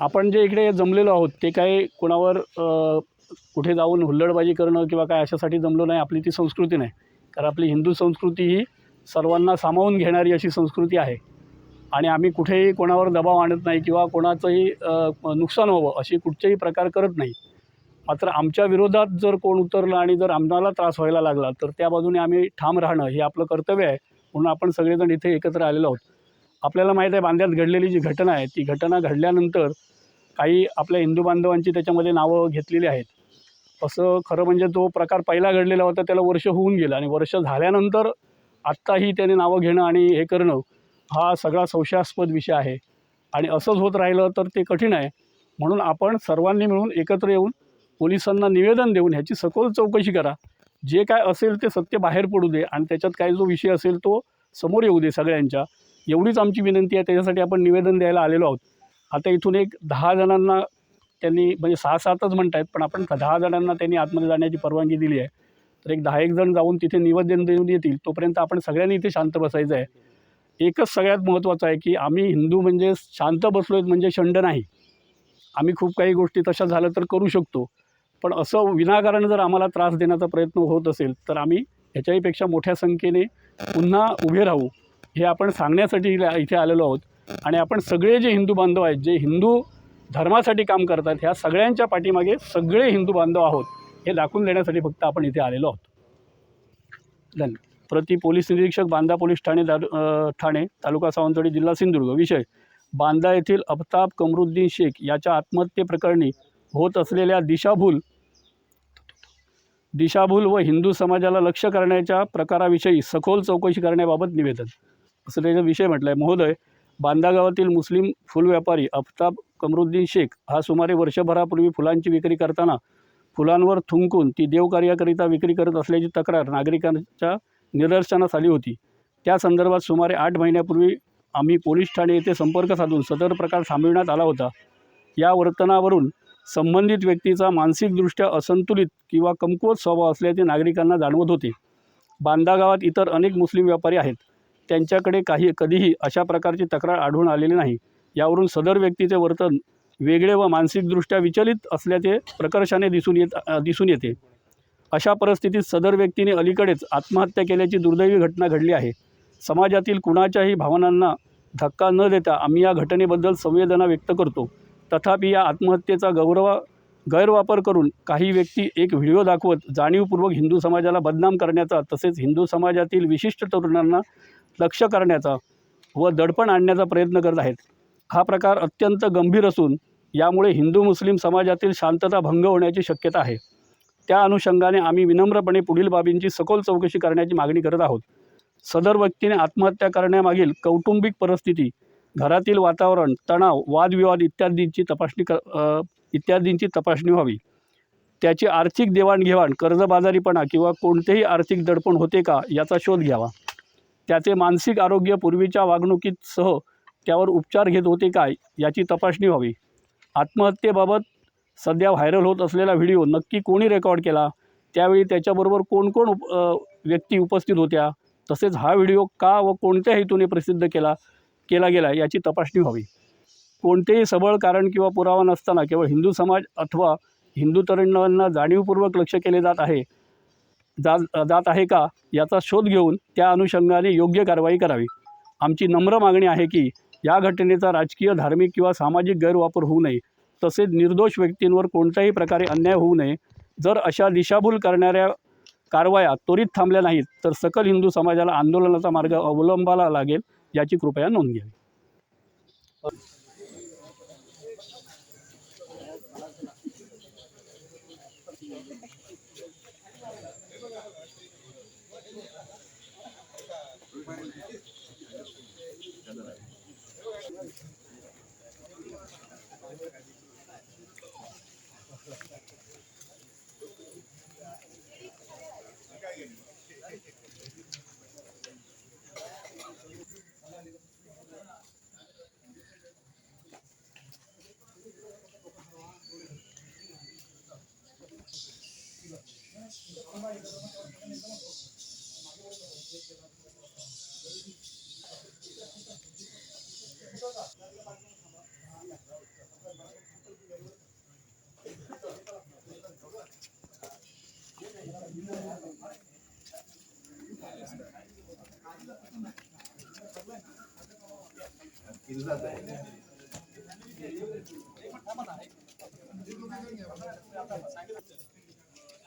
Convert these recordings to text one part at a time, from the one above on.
आपण जे इकडे जमलेलो आहोत ते काही कोणावर कुठे जाऊन हुल्लडबाजी करणं किंवा काय अशासाठी जमलो नाही आपली ती संस्कृती नाही. कारण आपली हिंदू संस्कृती ही सर्वांना सामावून घेणारी अशी संस्कृती आहे. आणि आम्ही कुठेही कोणावर दबाव आणत नाही किंवा कोणाचंही नुकसान व्हावं अशी कुठचेही प्रकार करत नाही. मात्र आमच्या विरोधात जर कोण उतरलं आणि जर आम्हाला त्रास व्हायला लागला तर त्या बाजूने आम्ही ठाम राहणं हे आपलं कर्तव्य आहे. म्हणून आपण सगळेजण इथे एकत्र आलेलो आहोत. आपल्याला माहीत आहे बांध्यात घडलेली जी घटना आहे ती घटना घडल्यानंतर काही आपल्या हिंदू बांधवांची त्याच्यामध्ये नावं घेतलेली आहेत. असं खरं म्हणजे तो प्रकार पहिला घडलेला होता त्याला वर्ष होऊन गेलं आणि वर्ष झाल्यानंतर आत्ताही त्याने नावं घेणं आणि हे करणं हा सगळा संशयास्पद विषय आहे. आणि असंच होत राहिलं तर ते कठीण आहे. म्हणून आपण सर्वांनी मिळून एकत्र येऊन पोलिसांना निवेदन देऊन ह्याची सखोल चौकशी करा. जे काय असेल ते सत्य बाहेर पडू दे आणि त्याच्यात काय जो विषय असेल तो समोर येऊ दे सगळ्यांच्या. एवढीच आमची विनंती आहे. त्याच्यासाठी आपण निवेदन द्यायला आलेलो आहोत. आता इथून एक दहा जणांना त्यांनी म्हणजे सहा सातच म्हणत आहेत पण आपण दहा जणांना त्यांनी आतमध्ये जाण्याची परवानगी दिली आहे. तर एक दहा एक जण जाऊन तिथे निवेदन देऊन येतील तोपर्यंत आपण सगळ्यांनी इथे शांत बसायचं आहे. एकच सगळ्यात महत्त्वाचं आहे की आम्ही हिंदू म्हणजे शांत बसलो आहेत म्हणजे शंड नाही. आम्ही खूप काही गोष्टी तशा झाल्या तर करू शकतो. पण असं विनाकारण जर आम्हाला त्रास देण्याचा प्रयत्न होत असेल तर आम्ही ह्याच्याहीपेक्षा मोठ्या संख्येने पुन्हा उभे राहू हे आपण सांगण्यासाठी इथे आलेलो आहोत. आणि आपण सगळे जे हिंदू बांधव आहेत जे हिंदू धर्मासाठी काम करतात ह्या सगळ्यांच्या पाठीमागे सगळे हिंदू बांधव आहोत. हे दाखवून देण्यासाठी फक्त आपण इथे आलेलो आहोत. धन्यवाद प्रति पोलीस निरीक्षक बांदा पोलीस ठाणे दारू ठाणे तालुका सावंतवाडी जिल्हा सिंधुदुर्ग. विषय बांदा येथील अफताब कमरुद्दीन शेख याच्या आत्महत्येप्रकरणी होत असलेल्या दिशाभूल दिशाभूल व हिंदू समाजाला लक्ष करण्याच्या प्रकाराविषयी सखोल चौकशी करण्याबाबत निवेदन. असं त्याचा विषय म्हटलं आहे महोदय बांदा गावातील मुस्लिम फुल व्यापारी अफताब कमरुद्दीन शेख हा सुमारे वर्षभरापूर्वी फुलांची विक्री करताना फुलांवर थुंकून ती देवकार्याकरिता विक्री करत असल्याची तक्रार नागरिकांच्या निदर्शनास आली होती. त्या संदर्भात सुमारे आठ महिन्यापूर्वी आम्ही पोलीस ठाणे येथे संपर्क साधून सदर प्रकार थांबविण्यात आला होता. या वर्तनावरून संबंधित व्यक्तीचा मानसिकदृष्ट्या असंतुलित किंवा कमकुवत स्वभाव असल्याचे नागरिकांना जाणवत होते. बांदा गावात इतर अनेक मुस्लिम व्यापारी आहेत. त्यांच्याकडे काही कधीही अशा प्रकारची तक्रार आढळून आलेली नाही. यावरून सदर व्यक्तीचे वर्तन वेगळे व मानसिकदृष्ट्या विचलित असल्याचे प्रकर्षाने दिसून येत दिसून येते. अशा परिस्थितीत सदर व्यक्तीने अलीकडेच आत्महत्या केल्याची दुर्दैवी घटना घडली आहे. समाजातील कुणाच्याही भावनांना धक्का न देता आम्ही या घटनेबद्दल संवेदना व्यक्त करतो. तथापि या आत्महत्येचा गौरवा गैरवापर करून काही व्यक्ती एक व्हिडिओ दाखवत जाणीवपूर्वक हिंदू समाजाला बदनाम करण्याचा तसेच हिंदू समाजातील विशिष्ट तरुणांना लक्ष करण्याचा व दडपण आणण्याचा प्रयत्न करत आहेत. हा प्रकार अत्यंत गंभीर असून यामुळे हिंदू मुस्लिम समाजातील शांतता भंग होण्याची शक्यता आहे. त्या अनुषंगाने आम्ही विनम्रपणे पुढील बाबींची सखोल चौकशी करण्याची मागणी करत आहोत. सदर व्यक्तीने आत्महत्या करण्यामागील कौटुंबिक परिस्थिती घरातील वातावरण तणाव वादविवाद इत्यादींची तपासणी क इत्यादींची तपासणी व्हावी. त्याची आर्थिक देवाणघेवाण कर्जबाजारीपणा किंवा कोणतेही आर्थिक दडपण होते का याचा शोध घ्यावा. त्याचे मानसिक आरोग्य पूर्वीच्या वागणुकीसह त्यावर उपचार घेत होते काय याची तपासणी व्हावी. आत्महत्येबाबत सध्या व्हायरल होत असलेला व्हिडिओ नक्की कोणी रेकॉर्ड केला? त्यावेळी त्याच्याबरोबर कोण कोण उप व्यक्ती उपस्थित होत्या? तसेच हा व्हिडिओ का व कोणत्या हेतूने प्रसिद्ध केला केला गेला याची तपासणी व्हावी. कोणतेही सबळ कारण किंवा पुरावा नसताना केवळ हिंदू समाज अथवा हिंदू तरुणांना जाणीवपूर्वक लक्ष केले जात आहे जात जात आहे का याचा शोध घेऊन त्या अनुषंगाने योग्य कारवाई करावी. आमची नम्र मागणी आहे की या घटनेचा राजकीय धार्मिक किंवा सामाजिक गैरवापर होऊ नये. तसेच निर्दोष व्यक्तींवर कोणत्याही प्रकारे अन्याय होऊ नये. जर अशा दिशाभूल करणाऱ्या कारवाया त्वरित थांबल्या नाहीत तर सकल हिंदू समाजाला आंदोलनाचा मार्ग अवलंबाला लागेल याची कृपया नोंद घ्यावी.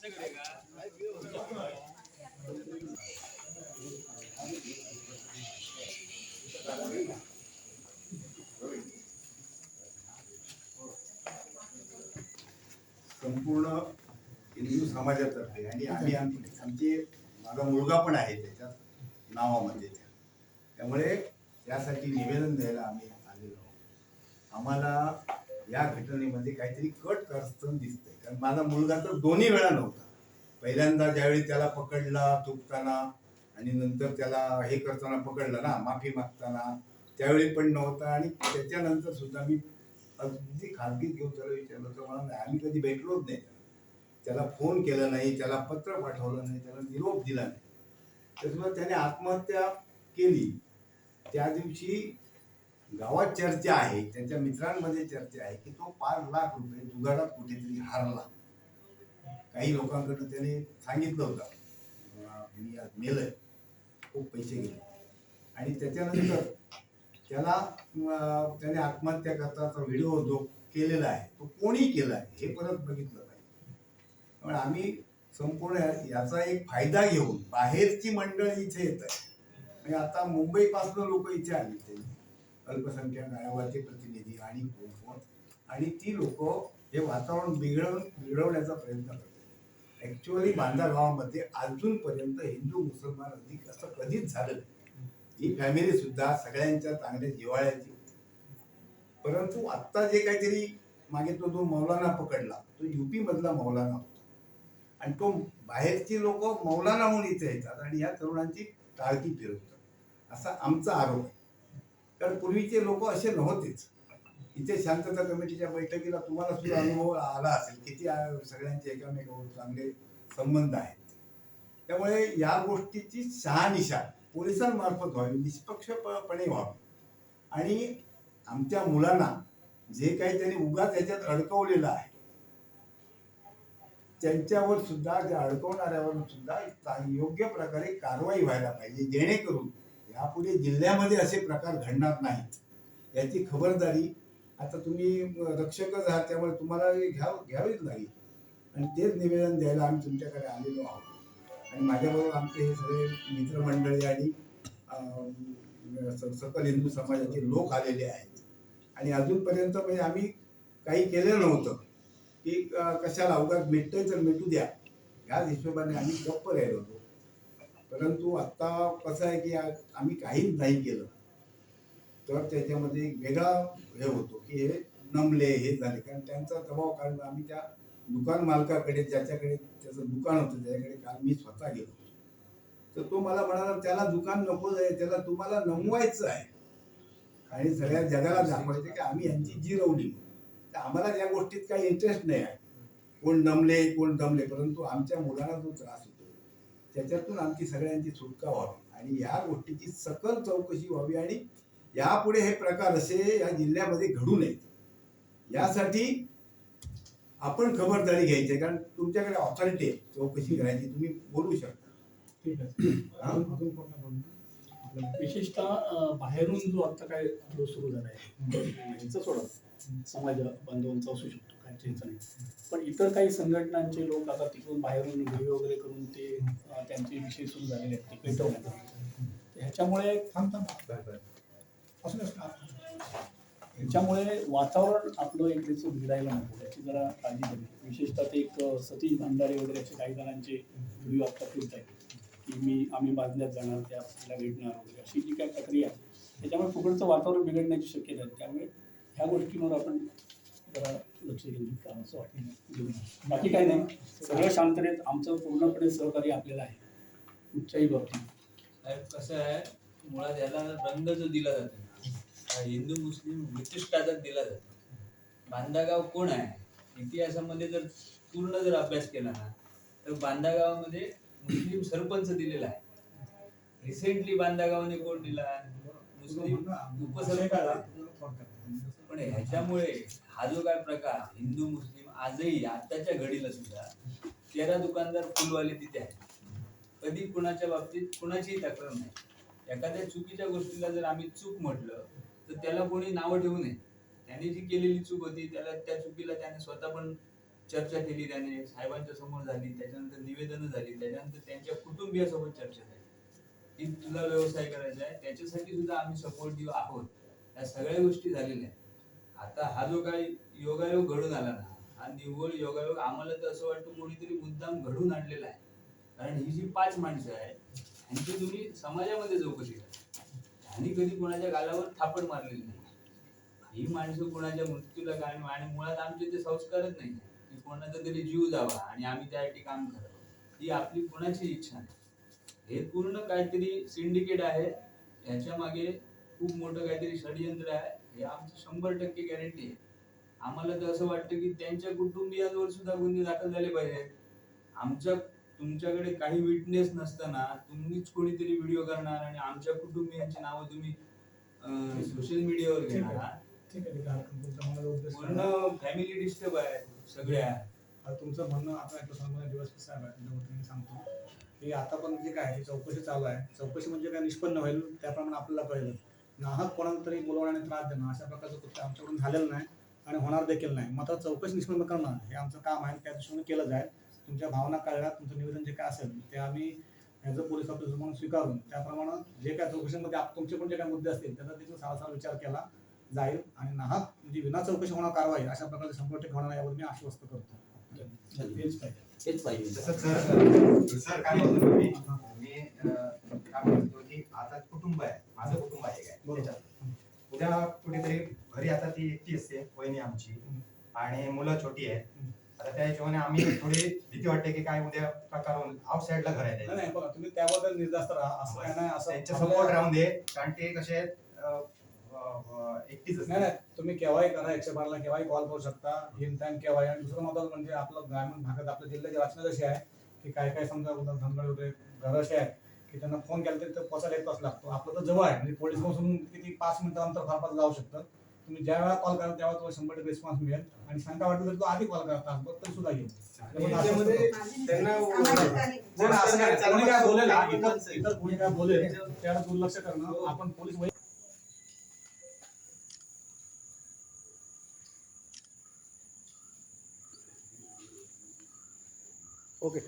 Gracias. संपूर्ण हिंदू समाजातर्फे आणि आम्ही आमचे माझा मुलगा पण आहे त्याच्यात नावामध्ये त्या. त्यामुळे त्यासाठी निवेदन द्यायला आम्ही आलेलो आहोत. आम्हाला या घटनेमध्ये काहीतरी कट करत दिसतंय. कारण माझा मुलगा तर दोन्ही वेळा नव्हता. पहिल्यांदा ज्यावेळी त्याला पकडला तुपताना आणि नंतर त्याला हे करताना पकडलं ना माफी मागताना त्यावेळी पण नव्हता आणि त्याच्यानंतर सुद्धा मी अगदी खाजगीत घेऊन त्याला विचारलं तर मला नाही, आम्ही कधी भेटलोच नाही त्याला. फोन केला नाही त्याला पत्र पाठवलं नाही त्याला निरोप दिला नाही. त्याच्यामुळे त्याने आत्महत्या केली. त्या दिवशी गावात चर्चा आहे त्यांच्या मित्रांमध्ये चर्चा आहे की तो पाच लाख रुपये जुगारात कुठेतरी हारला. काही लोकांकडनं त्याने सांगितलं होतं. मी आज मेलय. खूप पैसे गेले. आणि त्याच्यानंतर त्याला त्याने आत्महत्या करताचा व्हिडिओ जो केलेला आहे तो कोणी केला आहे हे परत बघितलं पाहिजे. पण आम्ही संपूर्ण याचा एक फायदा घेऊन बाहेरची मंडळी इथे येत आहे म्हणजे आणि आता मुंबईपासून लोक इथे आली ते अल्पसंख्याक आयोगाचे प्रतिनिधी आणि कोण कोण. आणि ती लोक हे वातावरण बिघडवून बिघडवण्याचा प्रयत्न करतात. ऍक्च्युअली बांधा गावामध्ये अजूनपर्यंत हिंदू मुसलमान अधिक असं कधीच झालं नाही. ही फॅमिली सुद्धा सगळ्यांच्या चांगल्या जिव्हाळ्याची. होती. परंतु आत्ता जे काहीतरी मागे तो जो मौलाना पकडला. तो युपी मधला मौलाना होता. आणि तो बाहेरची लोक मौलाना म्हणून इथे येतात आणि या तरुणांची टाळकी फिरवतात. असा आमचा आरोप आहे. कारण पूर्वीचे लोक असे नव्हतेच. इथे शांतता कमिटीच्या बैठकीला तुम्हाला सुद्धा अनुभव आला असेल. किती सगळ्यांचे एकामेकावर हो, चांगले संबंध आहेत. त्यामुळे या गोष्टीची शहानिशा पोलिसांमार्फत व्हावी निष्पक्षपणे व्हावी. आणि आमच्या मुलांना जे काही त्यांनी उगाच याच्यात अडकवलेलं आहे त्यांच्यावर सुद्धा त्या अडकवणाऱ्यावर सुद्धा योग्य प्रकारे कारवाई व्हायला पाहिजे. जेणेकरून यापुढे जिल्ह्यामध्ये असे प्रकार घडणार नाहीत. याची खबरदारी आता तुम्ही रक्षकच आहात त्यामुळे तुम्हाला घ्याव घ्या घ्यावीच लागेल. आणि तेच निवेदन द्यायला आम्ही तुमच्याकडे आलेलो आहोत. आणि माझ्याबरोबर आमचे हे सगळे मित्रमंडळी आणि सकल हिंदू समाजाचे लोक आलेले आहेत. आणि अजूनपर्यंत म्हणजे आम्ही काही केलेलं नव्हतं. की कशाला अवघात मिटतंय तर मिटू द्या. ह्याच हिशोबाने आम्ही गप्प राहिलो होतो. परंतु आत्ता कसं आहे की आम्ही काहीच नाही केलं. तर त्याच्यामध्ये एक वेगळा हे होतो की हे नमले हे झाले. कारण त्यांचा दबाव कारण आम्ही त्या दुकान मालकाकडे ज्याच्याकडे त्याचं दुकान होतं त्याच्याकडे काल मी स्वतः गेलो तर तो मला म्हणाला त्याला दुकान नको आहे त्याला तुम्हाला नमवायचं आहे. आणि सगळ्या जगाला दाखवायचं की आम्ही यांची जिरवली. तर आम्हाला या गोष्टीत काही इंटरेस्ट नाही आहे. कोण नमले कोण दमले परंतु आमच्या मुलांना जो त्रास होतो त्याच्यातून आमची सगळ्यांची सुटका व्हावी. आणि या गोष्टीची सकल चौकशी व्हावी आणि यापुढे हे प्रकार असे या जिल्ह्यामध्ये घडू नयेत. यासाठी आपण खबरदारी घ्यायची आहे. कारण तुमच्याकडे ऑथॉरिटी आहे. चौकशी करायची. तुम्ही बोलू शकता. ठीक आहे? विशेषतः बाहेरून जो आता काय जो सुरू झाला आहे सोडा. समाज बांधवांचा असू शकतो. काय त्याचं नाही. पण इतर काही संघटनांचे लोक आता तिकडून बाहेरून व्हिडिओ वगैरे करून ते त्यांचे विषय सुरू झालेले आहेत. ते पेटवण्यात ह्याच्यामुळे थांब याच्यामुळे वातावरण आपलं एक बिघडायला नको. याची जरा काळजी घ्यावी विशेषतः ते एक सतीश भंडारे वगैरे असे काही जणांचे व्हिडिओ आत्ता फिरत आहेत की मी आम्ही बाजल्यात जाणार त्या आपल्याला भेटणार वगैरे. अशी जी काय प्रक्रिया आहे त्याच्यामुळे फुकटचं वातावरण बिघडण्याची शक्यता आहे. त्यामुळे ह्या गोष्टींवर आपण जरा लक्ष केंद्रित करावं असं वाटेल बाकी काही नाही. सगळं शांततेत आमचं पूर्णपणे सहकार्य आपल्याला आहे. कुठच्याही बाबतीत. कसं आहे मुळात याला रंग जो दिला जातो. हिंदू मुस्लिम ब्रिटिशकाजात दिला जातो. बांदागाव कोण आहे? इतिहासामध्ये जर पूर्ण जर अभ्यास केला ना तर बांदागावामध्ये मुस्लिम सरपंच दिलेला आहे. रिसेंटली बांधागावाने कोण दिला? मुस्लिम उपसरपंच. पण ह्याच्यामुळे हा जो काय प्रकार हिंदू मुस्लिम आजही आताच्या घडीला सुद्धा तेरा दुकानदार फुलवाले तिथे आहेत. कधी कुणाच्या बाबतीत कुणाचीही तक्रार नाही. एखाद्या चुकीच्या गोष्टीला जर आम्ही चूक म्हटलं तर त्याला कोणी नावं ठेवू नये. त्याने जी केलेली चूक होती त्याला त्या चुकीला त्याने स्वतः पण चर्चा केली त्याने साहेबांच्या समोर झाली त्याच्यानंतर निवेदनं झाली त्याच्यानंतर त्यांच्या कुटुंबियासोबत चर्चा झाली. की तुला व्यवसाय करायचा आहे त्याच्यासाठी सुद्धा आम्ही सपोर्टिव्ह आहोत. या सगळ्या गोष्टी झालेल्या आहेत. आता हा जो काही योगायोग घडून आला ना हा निव्वळ योगायोग आम्हाला तर असं वाटतं कोणीतरी मुद्दाम घडून आणलेला आहे. कारण ही जी पाच माणसं आहेत ह्यांची तुम्ही समाजामध्ये चौकशी करा. आणि कधी कोणाच्या गालावर थापड मारलेली नाही. ही माणसं कोणाच्या मृत्यूला कारण आणि मुळात आमचे ते संस्कारच नाही. की कोणाचा तरी जीव जावा आणि आम्ही त्यासाठी काम करावं. ही आपली कोणाची इच्छा नाही. हे पूर्ण काहीतरी सिंडिकेट आहे. ह्याच्या मागे खूप मोठं काहीतरी षडयंत्र आहे. हे आमचं शंभर टक्के गॅरंटी आहे. आम्हाला तर असं वाटतं की त्यांच्या कुटुंबियांवर सुद्धा गुन्हे दाखल झाले पाहिजेत. आमच्या तुमच्याकडे काही विटनेस नसताना तुम्हीच कोणीतरी व्हिडिओ करणार आणि आमच्या कुटुंबियांची नावं तुम्ही सोशल मीडियावर घेणार. ठीक आहे ठीक आहे. हरकत नाही. तुमचा मला उद्देश पूर्ण कळला. फॅमिली डिस्टर्ब आहे सगळ्या. आता तुमचं म्हणणं आता ऐकलं सांगतो दिवस साहेब आहे तुमच्या सांगतो. की आता पण जे काय चौकशी चालू आहे. चौकशी म्हणजे काय निष्पन्न होईल त्याप्रमाणे आपल्याला कळेल. नाहक कोणाला तरी बोलवणं आणि त्रास देणं अशा प्रकारचं कृत्य आमच्याकडून झालेलं नाही आणि होणार देखील नाही. मात्र चौकशी निष्पन्न करणं हे आमचं काम आहे त्या दृष्टीने केलं जाईल. तुमच्या भावना कळल्या तुमचं निवेदन जे काय असेल ते आम्ही ॲज अ पोलीस ऑफिसर म्हणून स्वीकारून त्याप्रमाणे जे काय चौकशीमध्ये तुमचे पण जे काही मुद्दे असतील त्याचा देखील सारासार विचार केला जाईल आणि नाहक म्हणजे विना चौकशी होणार कारवाई अशा प्रकारचे टक्के होणार यावर मी आश्वस्त करतो. हेच पाहिजे. हेच पाहिजे. सर सर काय म्हणतो मी काय म्हणतो की आता कुटुंब आहे माझं कुटुंब आहे काय. त्याच्यात उद्या कुठेतरी घरी आता ती एकटी असते वहिनी आमची आणि मुलं छोटी आहेत. आता त्या हिशोबाने आम्ही थोडी भीती वाटते की काय उद्या प्रकार होऊन आउटसाईडला घर आहे नाही त्यांचं. नाही बघा तुम्ही त्याबद्दल निर्धास्त राहा. असं काय नाही असं त्यांच्या सपोर्ट राहून दे कारण ते कसे आहेत, अं, अं, एकटीच नाही असते नाही तुम्ही केव्हाही करा एकशे बाराला केव्हाही कॉल करू शकता. इन टाइम केव्हाही. आणि दुसरं महत्वाचं म्हणजे आपलं ग्रामीण भागात आपल्या जिल्ह्याची रचना जशी आहे की काय काय समजा उदा धनगड वगैरे घर असे आहेत की त्यांना फोन केला तरी ते पोचायला एक तास लागतो. आपलं तर जवळ आहे म्हणजे पोलीसपासून किती पाच मिनिटं अंतर फार फार जाऊ शकतं. तुम्ही ज्या वेळा कॉल करा तेव्हा तुम्हाला शंभर टक्के रिस्पॉन्स मिळेल. आणि शंका वाटली तर तो आधी कॉल करा तासभर तरी सुद्धा येईल. याच्यामध्ये त्यांना नाही, नाही, असं नाही. कोणी काय बोलेल हा, इतर इतर कोणी काय बोलेल त्याला दुर्लक्ष करणं आपण पोलीस वै- ओके